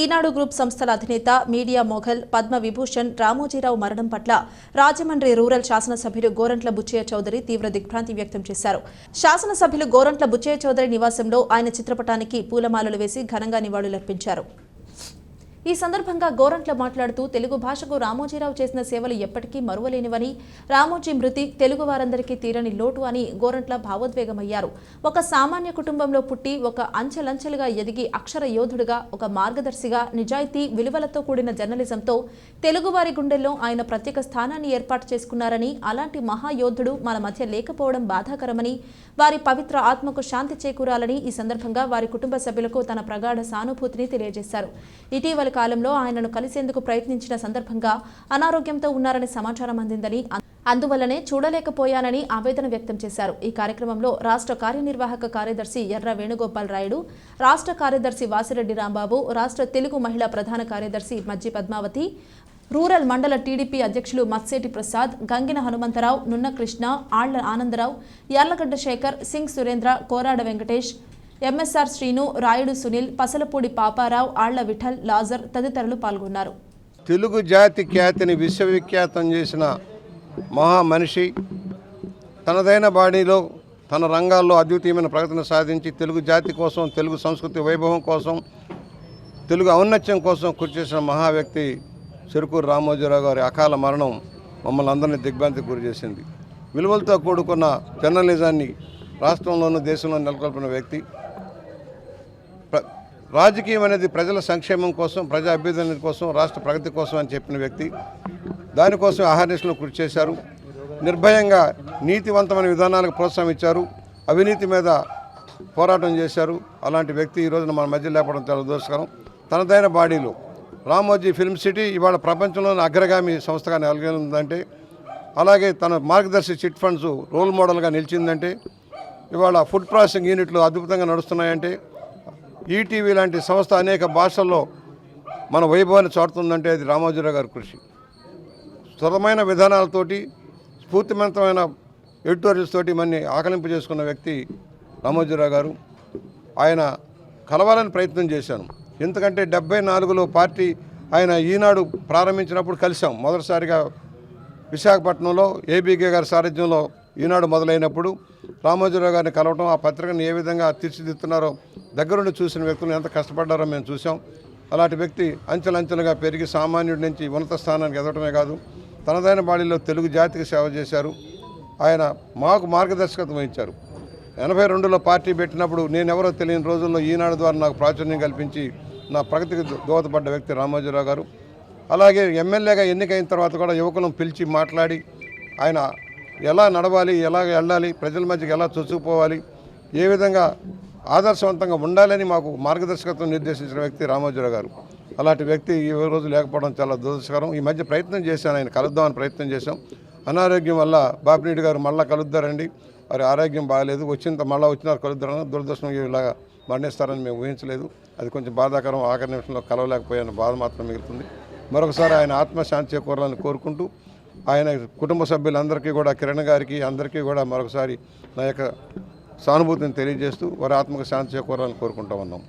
ఈనాడు group సంస్థల అధినేత media mogul Padma Vibhushan Ramoji Rao మరణం పట్ల రాజమండ్రి రూరల్ శాసనసభ్యులు గోరంట్ల బుచ్చయ్య చౌదరి తీవ్ర దిగ్భ్రాంతి వ్యక్తం చేశారు. శాసనసభ్యులు గోరంట్ల బుచ్చయ్య చౌదరి నివాసంలో ఆయన చిత్రపటానికి పూలమాలలు వేసి ఘనంగా నివాళులర్పించారు. ఈ సందర్భంగా గోరంట్ల మాట్లాడుతూ తెలుగు భాషకు రామోజీరావు చేసిన సేవలు ఎప్పటికీ మరువలేనివని రామోజీ మృతి తెలుగు వారందరికీ తీరని లోటు అని గోరంట్ల భావోద్వేగమయ్యారు. ఒక సామాన్య కుటుంబంలో పుట్టి ఒక అంచెలంచెలుగా ఎదిగి అక్షర యోధుడుగా ఒక మార్గదర్శిగా నిజాయితీ విలువలతో కూడిన జర్నలిజంతో తెలుగువారి గుండెల్లో ఆయన ప్రత్యేక స్థానాన్ని ఏర్పాటు చేసుకున్నారని అలాంటి మహాయోధుడు మన మధ్య లేకపోవడం బాధాకరమని వారి పవిత్ర ఆత్మకు శాంతి చేకూరాలని ఈ సందర్భంగా వారి కుటుంబ సభ్యులకు తన ప్రగాఢ సానుభూతిని తెలియజేశారు. ఇటీవల కాలంలో ఆయనను కలిసేందుకు ప్రయత్నించిన సందర్భంగా అనారోగ్యంతో ఉన్నారని సమాచారం అందిందని అందువల్లనే చూడలేకపోయానని ఆవేదన వ్యక్తం చేశారు. ఈ కార్యక్రమంలో రాష్ట్ర కార్యనిర్వాహక కార్యదర్శి ఎర్ర వేణుగోపాల్ రాయుడు రాష్ట్ర కార్యదర్శి వాసిరెడ్డి రాంబాబు రాష్ట్ర తెలుగు మహిళా ప్రధాన కార్యదర్శి మజ్జి పద్మావతి రూరల్ మండల టీడీపీ అధ్యక్షులు మత్సేటి ప్రసాద్ గంగిన హనుమంతరావు నున్న కృష్ణ ఆళ్ళ ఆనందరావు యార్లగడ్డ శేఖర్ సింగ్ సురేంద్ర కోరాడ వెంకటేష్ ఎంఎస్ఆర్ శ్రీను రాయుడు సునీల్ పసలపూడి పాపారావు ఆళ్ళ విఠల్ లాజర్ తదితరులు పాల్గొన్నారు. తెలుగు జాతి ఖ్యాతిని విశ్వవిఖ్యాతం చేసిన మహా మనిషి తనదైన బాడీలో తన రంగాల్లో అద్వితీయమైన ప్రగతిని సాధించి తెలుగు జాతి కోసం తెలుగు సంస్కృతి వైభవం కోసం తెలుగు ఔన్నత్యం కోసం కృషి చేసిన మహా వ్యక్తి చెరుకూరు రామోజీరావు గారి అకాల మరణం మమ్మల్ని అందరినీ దిగ్భ్రాంతికి గురి చేసింది. విలువలతో కూడుకున్న జర్నలిజాన్ని రాష్ట్రంలోనూ దేశంలో నెలకొల్పిన వ్యక్తి. రాజకీయం అనేది ప్రజల సంక్షేమం కోసం ప్రజా అభ్యర్థుల కోసం రాష్ట్ర ప్రగతి కోసం అని చెప్పిన వ్యక్తి. దానికోసం అహర్నిశలు కృషి చేశారు. నిర్భయంగా నీతివంతమైన విధానాలకు ప్రోత్సాహం ఇచ్చారు. అవినీతి మీద పోరాటం చేశారు. అలాంటి వ్యక్తి ఈ రోజున మన మధ్య లేపడం చాలా దోషకరం తనదైన బాడీలో రామోజీ ఫిల్మ్ సిటీ ఇవాళ ప్రపంచంలోని అగ్రగామి సంస్థగా నెలకొందంటే అలాగే తన మార్గదర్శి చిట్ ఫండ్స్ రోల్ మోడల్గా నిలిచిందంటే ఇవాళ ఫుడ్ ప్రాసెసింగ్ యూనిట్లు అద్భుతంగా నడుస్తున్నాయంటే ఈటీవీ లాంటి సంస్థ అనేక భాషల్లో మన వైభవాన్ని చాటుతుందంటే అది రామోజీరావు గారి కృషి. సులభమైన విధానాలతోటి స్ఫూర్తివంతమైన ఎడిటోరియల్స్ తోటి మన్ని ఆకలింపు చేసుకున్న వ్యక్తి రామోజీరావు గారు. ఆయన కలవాలని ప్రయత్నం చేశాను. ఎందుకంటే డెబ్బై నాలుగులో పార్టీ ఆయన ఈనాడు ప్రారంభించినప్పుడు కలిసాం మొదటిసారిగా విశాఖపట్నంలో ఏబీకే గారి సారథ్యంలో ఈనాడు మొదలైనప్పుడు రామోజీరావు గారిని కలవటం ఆ పత్రికను ఏ విధంగా తీర్చిదిద్దుతున్నారో దగ్గరుండి చూసిన వ్యక్తులు ఎంత కష్టపడ్డారో మేము చూసాం అలాంటి వ్యక్తి అంచెలంచెలుగా పెరిగి సామాన్యుడి నుంచి ఉన్నత స్థానానికి ఎదగటమే కాదు తనదైన బాడీలో తెలుగు జాతికి సేవ చేశారు. ఆయన మాకు మార్గదర్శకత్వం ఇచ్చారు. ఎనభై రెండులో పార్టీ పెట్టినప్పుడు నేనెవరో తెలియని రోజుల్లో ఈనాడు ద్వారా నాకు ప్రాచుర్యం కల్పించి నా ప్రగతికి దో- దోహదపడ్డ వ్యక్తి రామోజీరావు గారు. అలాగే ఎమ్మెల్యేగా ఎన్నికైన తర్వాత కూడా యువకులను పిలిచి మాట్లాడి ఆయన ఎలా నడవాలి ఎలా వెళ్ళాలి ప్రజల మధ్యకి ఎలా చొచ్చుకుపోవాలి ఏ విధంగా ఆదర్శవంతంగా ఉండాలని మాకు మార్గదర్శకత్వం నిర్దేశించిన వ్యక్తి రామోజీరావు గారు. అలాంటి వ్యక్తి ఈ రోజు లేకపోవడం చాలా దురదృష్టకరం. ఈ మధ్య ప్రయత్నం చేశాను ఆయన కలుద్దామని ప్రయత్నం చేశాం. అనారోగ్యం వల్ల బాపినీటి గారు మళ్ళా కలుద్దారండి. వారి ఆరోగ్యం బాగాలేదు. వచ్చిన మళ్ళీ వచ్చినారు కలుద్దారని దురదృష్టం ఇలాగా మరణిస్తారని మేము ఊహించలేదు. అది కొంచెం బాధాకరం. ఆఖరి నిమిషంలో కలవలేకపోయిన బాధ మాత్రం మిగులుతుంది. మరొకసారి ఆయన ఆత్మశాంతి చేకూరాలని కోరుకుంటూ ఆయన కుటుంబ సభ్యులందరికీ కూడా కిరణ్ గారికి అందరికీ కూడా మరొకసారి నా యొక్క సానుభూతిని తెలియజేస్తూ వారి ఆత్మకు శాంతి చేకూరాలని కోరుకుంటా ఉన్నాం.